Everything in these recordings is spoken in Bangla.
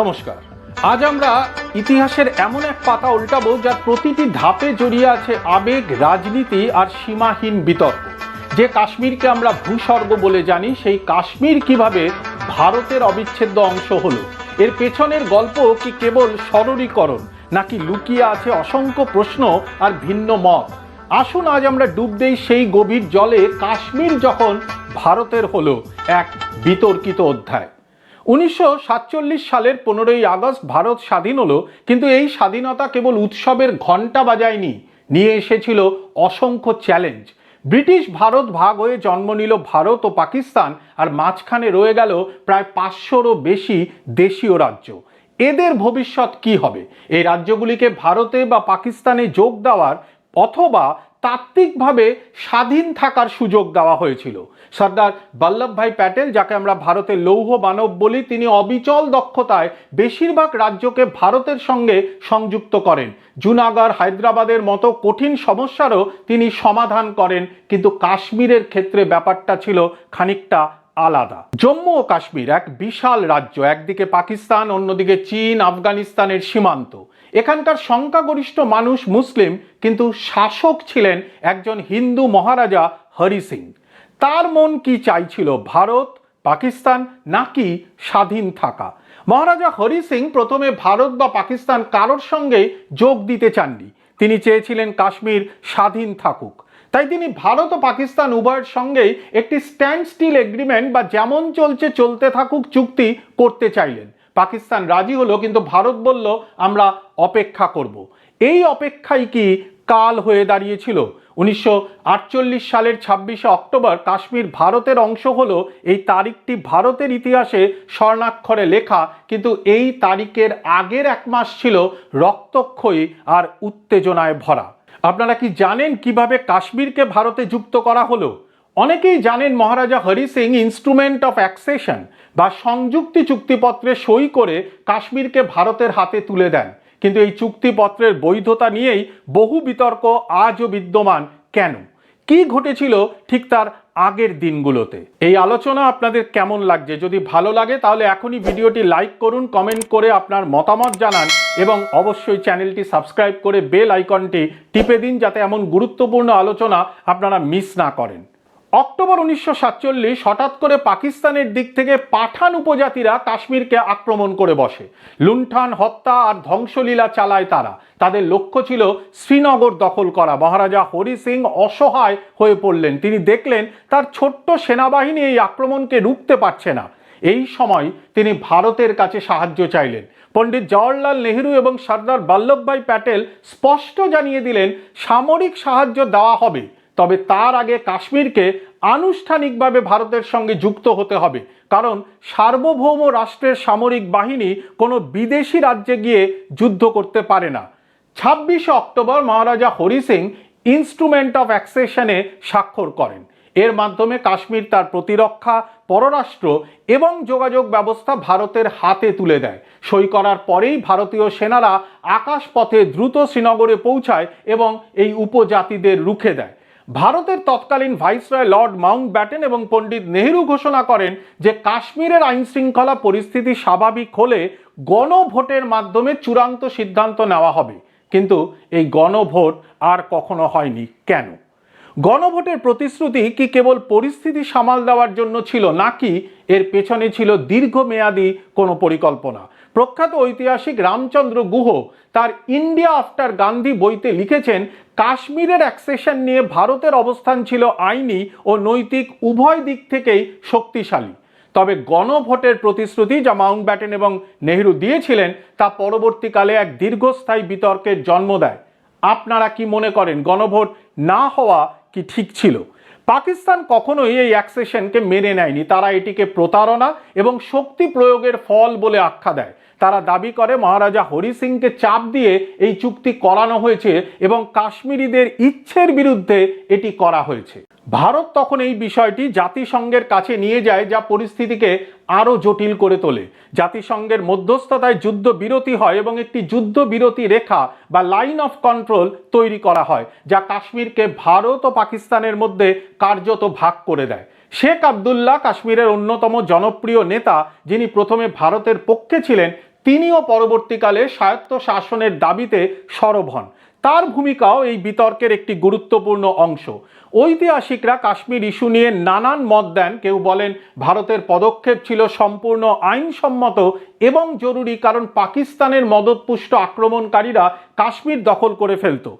নমস্কার। আজ আমরা ইতিহাসের এমন এক পাতা উল্টাবো যার প্রতিটি ধাপে জড়িয়ে আছে আবেগ, রাজনীতি আর সীমাহীন বিতর্ক। যে কাশ্মীরকে আমরা ভূস্বর্গ বলে জানি, সেই কাশ্মীর কীভাবে ভারতের অবিচ্ছেদ্য অংশ হলো? এর পেছনের গল্প কি কেবল সরলীকরণ, নাকি লুকিয়ে আছে অসংখ্য প্রশ্ন আর ভিন্ন মত? আসুন আজ আমরা ডুব দেই সেই গভীর জলে কাশ্মীর যখন ভারতের হলো এক বিতর্কিত অধ্যায়। উনিশশো সাতচল্লিশ সালের পনেরোই আগস্ট ভারত স্বাধীন হলো, কিন্তু এই স্বাধীনতা কেবল উৎসবের ঘণ্টা বাজায়নি, নিয়ে এসেছিল অসংখ্য চ্যালেঞ্জ ব্রিটিশ ভারত ভাগ হয়ে জন্ম নিল ভারত ও পাকিস্তান, আর মাঝখানে রয়ে গেল প্রায় পাঁচশোরও বেশি দেশীয় রাজ্য। এদের ভবিষ্যৎ কি হবে? এই রাজ্যগুলিকে ভারতে বা পাকিস্তানে যোগ দেওয়ার অথবা তাত্ত্বিকভাবে স্বাধীন থাকার সুযোগ দেওয়া হয়েছিল। সর্দার বল্লভভাই প্যাটেল, যাকে আমরা ভারতের লৌহ মানব বলি, তিনি অবিচল দক্ষতায় বেশিরভাগ রাজ্যকে ভারতের সঙ্গে সংযুক্ত করেন। জুনাগড়, হায়দ্রাবাদের মতো কঠিন সমস্যারও তিনি সমাধান করেন, কিন্তু কাশ্মীরের ক্ষেত্রে ব্যাপারটা ছিল খানিকটা আলাদা। জম্মু ও কাশ্মীর এক বিশাল রাজ্য, একদিকে পাকিস্তান, অন্যদিকে চীন, আফগানিস্তানের সীমান্ত। এখানকার সংখ্যাগরিষ্ঠ মানুষ মুসলিম, কিন্তু শাসক ছিলেন একজন হিন্দু মহারাজা হরি সিং। তার মন কি চাইছিল, ভারত, পাকিস্তান, নাকি স্বাধীন থাকা? মহারাজা হরি সিং প্রথমে ভারত বা পাকিস্তান কারোর সঙ্গে যোগ দিতে চাননি। তিনি চেয়েছিলেন কাশ্মীর স্বাধীন থাকুক। তাই তিনি ভারত ও পাকিস্তান উভয়ের সঙ্গেই একটি স্ট্যান্ড স্টিল এগ্রিমেন্ট বা যেমন চলছে, চলতে থাকুক চুক্তি করতে চাইলেন। পাকিস্তান রাজি হলো, কিন্তু ভারত বলল, আমরা অপেক্ষা করব। এই অপেক্ষাই কি কাল হয়ে দাঁড়িয়েছিল? উনিশশো আটচল্লিশ সালের ছাব্বিশে অক্টোবর কাশ্মীর ভারতের অংশ হলো, এই তারিখটি ভারতের ইতিহাসে স্বর্ণাক্ষরে লেখা, কিন্তু এই তারিখের আগের এক মাস ছিল রক্তক্ষয়ী আর উত্তেজনায় ভরা। আপনারা কি জানেন কীভাবে কাশ্মীরকে ভারতে যুক্ত করা হলো? অনেকেই জানেন Maharaja Hari Singh instrument of accession বা সংযুক্তি চুক্তিপত্রে সই করে কাশ্মীরকে ভারতের হাতে তুলে দেন। কিন্তু এই চুক্তিপত্রের বৈধতা নিয়েই বহু বিতর্ক আজও বিদ্যমান। কেন? কি ঘটেছিল ঠিক তার আগের দিনগুলোতে? এই আলোচনা আপনাদের কেমন লাগছে? যদি ভালো লাগে, তাহলে এখনই ভিডিওটি লাইক করুন, কমেন্ট করে আপনার মতামত জানান এবং অবশ্যই চ্যানেলটি সাবস্ক্রাইব করে বেল আইকনটি টিপে দিন যাতে এমন গুরুত্বপূর্ণ আলোচনা আপনারা মিস না করেন। অক্টোবর উনিশশো সাতচল্লিশ হঠাৎ করে পাকিস্তানের দিক থেকে পাঠান উপজাতিরা কাশ্মীরকে আক্রমণ করে বসে। লুণ্ঠন, হত্যা আর ধ্বংসলীলা চালায় তারা। তাদের লক্ষ্য ছিল শ্রীনগর দখল করা। মহারাজা হরি সিং অসহায় হয়ে পড়লেন। তিনি দেখলেন তার ছোট্ট সেনাবাহিনী এই আক্রমণকে রুখতে পারছে না। এই সময় তিনি ভারতের কাছে সাহায্য চাইলেন। পণ্ডিত জওয়াহরলাল নেহেরু এবং সর্দার বল্লভভাই প্যাটেল স্পষ্ট জানিয়ে দিলেন, সামরিক সাহায্য দেওয়া হবে। তবে তার আগে কাশ্মীরকে আনুষ্ঠানিকভাবে ভারতের সঙ্গে যুক্ত হতে হবে। কারণ সার্বভৌম রাষ্ট্রের সামরিক বাহিনী কোনো বিদেশি রাজ্যে গিয়ে যুদ্ধ করতে পারে না। ছাব্বিশে October Maharaja Hari Singh instrument of অ্যাক্সেশনে স্বাক্ষর করেন। এর মাধ্যমে কাশ্মীর তার প্রতিরক্ষা, পররাষ্ট্র এবং যোগাযোগ ব্যবস্থা ভারতের হাতে তুলে দেয়। সই করার পরেই ভারতীয় সেনারা আকাশপথে দ্রুত শ্রীনগরে পৌঁছায় এবং এই উপজাতিদের রুখে দেয়। ভারতের তৎকালীন ভাইসরয় লর্ড মাউন্ট ব্যাটেন এবং পণ্ডিত নেহেরু ঘোষণা করেন যে কাশ্মীরের আইন শৃঙ্খলা পরিস্থিতি স্বাভাবিক হলে গণভোটের মাধ্যমে চূড়ান্ত সিদ্ধান্ত নেওয়া হবে। কিন্তু এই গণভোট আর কখনো হয়নি। কেন? গণভোটের প্রতিশ্রুতি কি কেবল পরিস্থিতি সামাল দেওয়ার জন্য ছিল, নাকি এর পেছনে ছিল দীর্ঘমেয়াদী কোনো পরিকল্পনা? প্রখ্যাত ঐতিহাসিক রামচন্দ্র গুহ তার ইন্ডিয়া আফটার গান্ধী বইতে লিখেছেন, কাশ্মীরের অ্যাক্সেশন নিয়ে ভারতের অবস্থান ছিল আইনি ও নৈতিক উভয় দিক থেকেই শক্তিশালী। তবে গণভোটের প্রতিশ্রুতি যা মাউন্ট ব্যাটেন এবং নেহরু দিয়েছিলেন, তা পরবর্তীকালে এক দীর্ঘস্থায়ী বিতর্কের জন্ম দেয়। আপনারা কি মনে করেন, গণভোট না হওয়া কি ঠিক ছিল? পাকিস্তান কখনোই এই অ্যাক্সেশনকে মেনে নেয়নি। তারা এটিকে প্রতারণা এবং শক্তি প্রয়োগের ফল বলে আখ্যা দেয়। তারা দাবি করে, মহারাজা হরি সিংকে চাপ দিয়ে এই চুক্তি করানো হয়েছে এবং কাশ্মীরিদের ইচ্ছের বিরুদ্ধে এটি করা হয়েছে। ভারত তখন এই বিষয়টি জাতিসংঘের কাছে নিয়ে যায় যা পরিস্থিতিকে আরও জটিল করে তোলে। জাতিসংঘের মধ্যস্থতায় যুদ্ধ বিরতি হয় এবং একটি যুদ্ধ বিরতি রেখা বা লাইন অফ কন্ট্রোল তৈরি করা হয়, যা কাশ্মীরকে ভারত ও পাকিস্তানের মধ্যে কার্যত ভাগ করে দেয়। শেখ আবদুল্লাহ কাশ্মীরের অন্যতম জনপ্রিয় নেতা, যিনি প্রথমে ভারতের পক্ষে ছিলেন, তিনিও পরবর্তীকালে স্বায়ত্ত শাসনের দাবিতে সরব হন। তার ভূমিকাও এই বিতর্কের একটি গুরুত্বপূর্ণ অংশ। ঐতিহাসিকরা কাশ্মীর ইস্যু নিয়ে নানান মত দেন। কেউ বলেন ভারতের পদক্ষেপ ছিল সম্পূর্ণ আইনসম্মত এবং জরুরি কারণ পাকিস্তানের মদতপুষ্ট আক্রমণকারীরা কাশ্মীর দখল করে ফেলতো।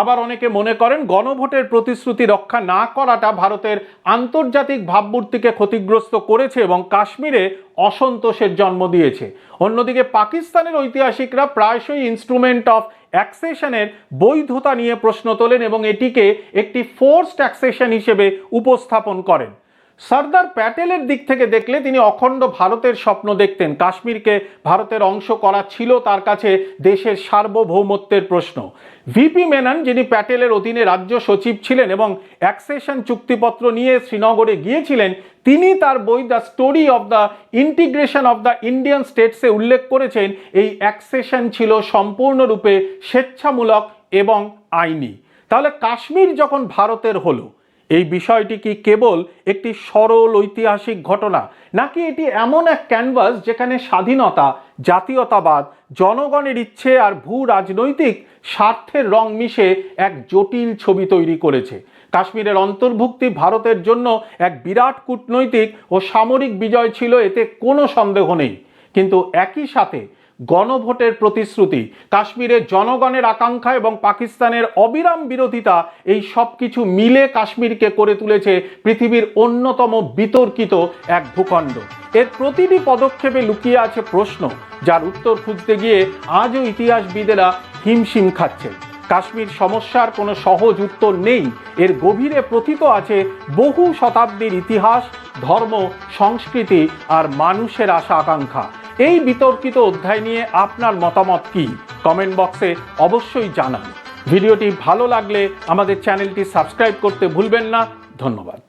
আবার অনেকে মনে করেন গণভোটের প্রতিশ্রুতি রক্ষা না করাটা ভারতের আন্তর্জাতিক ভাবমূর্তিকে ক্ষতিগ্রস্ত করেছে এবং কাশ্মীরে অসন্তোষের জন্ম দিয়েছে। অন্যদিকে পাকিস্তানের ঐতিহাসিকরা প্রায়শই ইনস্ট্রুমেন্ট অফ অ্যাক্সেশনের বৈধতা নিয়ে প্রশ্ন তোলেন এবং এটিকে একটি ফোর্সড অ্যাক্সেশন হিসেবে উপস্থাপন করেন। সর্দার প্যাটেলের দিক থেকে দেখলে তিনি অখণ্ড ভারতের স্বপ্ন দেখতেন। কাশ্মীরকে ভারতের অংশ করা ছিল তার কাছে দেশের সার্বভৌমত্বের প্রশ্ন। ভিপি মেনন, যিনি প্যাটেলের অধীনে রাজ্য সচিব ছিলেন এবং অ্যাক্সেশন চুক্তিপত্র নিয়ে শ্রীনগরে গিয়েছিলেন, তিনি তার বই the story of the integration of the Indian স্টেটসে উল্লেখ করেছেন, এই অ্যাক্সেশন ছিল সম্পূর্ণরূপে স্বেচ্ছামূলক এবং আইনি। তাহলে কাশ্মীর যখন ভারতের হলো এই বিষয়টি কি কেবল একটি সরল ঐতিহাসিক ঘটনা, নাকি এটি এমন এক ক্যানভাস যেখানে স্বাধীনতা, জাতীয়তাবাদ, জনগণের ইচ্ছে আর ভূ রাজনৈতিক স্বার্থের রং মিশে এক জটিল ছবি তৈরি করেছে? কাশ্মীরের অন্তর্ভুক্তি ভারতের জন্য এক বিরাট কূটনৈতিক ও সামরিক বিজয় ছিল, এতে কোনো সন্দেহ নেই। কিন্তু একই সাথে গণভোটের প্রতিশ্রুতি। কাশ্মীরের জনগণের আকাঙ্ক্ষা এবং পাকিস্তানের অবিরাম বিরোধিতা, এই সব কিছু মিলে কাশ্মীরকে করে তুলেছে পৃথিবীর অন্যতম বিতর্কিত এক ভূখণ্ড। এর প্রতিটি পদক্ষেপে লুকিয়ে আছে প্রশ্ন, যার উত্তর খুঁজতে গিয়ে আজও ইতিহাসবিদেরা হিমশিম খাচ্ছে। কাশ্মীর সমস্যার কোনো সহজ উত্তর নেই, এর গভীরে প্রথিত আছে বহু শতাব্দীর ইতিহাস, ধর্ম, সংস্কৃতি আর মানুষের আশা আকাঙ্ক্ষা এই বিতর্কিত অধ্যায় নিয়ে আপনার মতামত কি? কমেন্ট বক্সে অবশ্যই জানান। ভিডিওটি ভালো লাগলে আমাদের চ্যানেলটি সাবস্ক্রাইব করতে ভুলবেন না। ধন্যবাদ।